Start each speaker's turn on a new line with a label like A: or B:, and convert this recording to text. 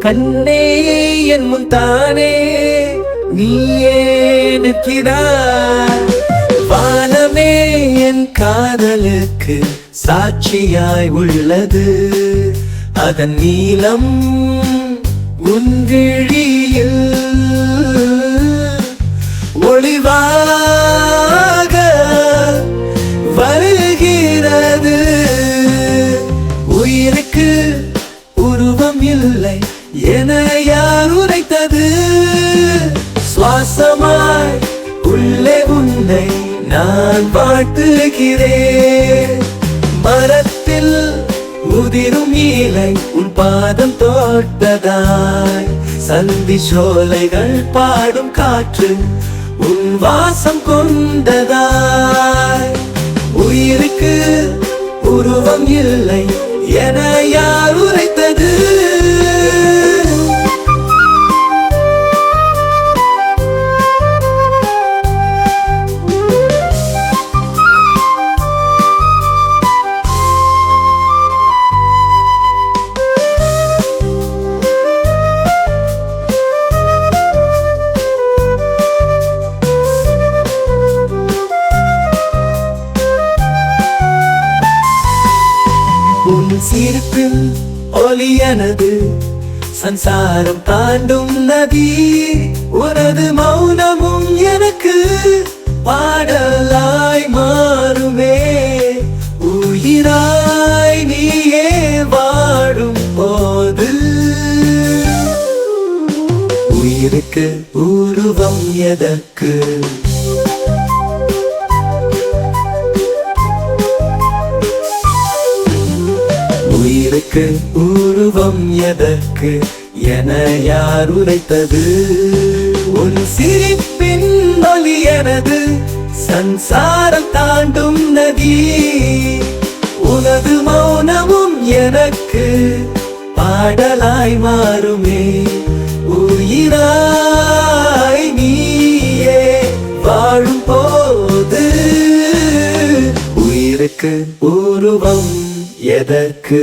A: கண்ணே என் முன் தானே நீயே நிற்கிறாய். வானமே என் காதலுக்கு சாட்சியாய் உள்ளது. அதன் நீளம் உன்கிழியில் ஒளிவாக வருகிறது. உயிருக்கு என யார் உரைத்தது? சுவாசமாய் உள்ளே உன்னை நான் பாட்டுகிறேன் மரத்தில் உதிரும் இலை உன் பாதம் தோட்டதாய் சந்தி சோலைகள் பாடும் காற்று உன் வாசம் கொண்டதாய். உயிருக்கு உருவம் இல்லை என யார் என் சிரிப்பில் ஒலியனது. சன்சாரம் தாண்டும் நதி உனது மௌனமும் எனக்கு பாடலாய் மாறுமே. உயிராய் நீயே வாடும் போது உயிருக்கு உருவம் எதற்கு? உயிருக்கு உருவம் எதற்கு? என யார் உரைத்தது? உன் சிரிப்பின் ஒலி எனது சன்சாரம் தாண்டும் நதி. உனது மௌனமும் எனக்கு பாடலாய் மாறுமே. உயிராய் நீயே வாழும் போது உயிருக்கு உருவம் எதற்கு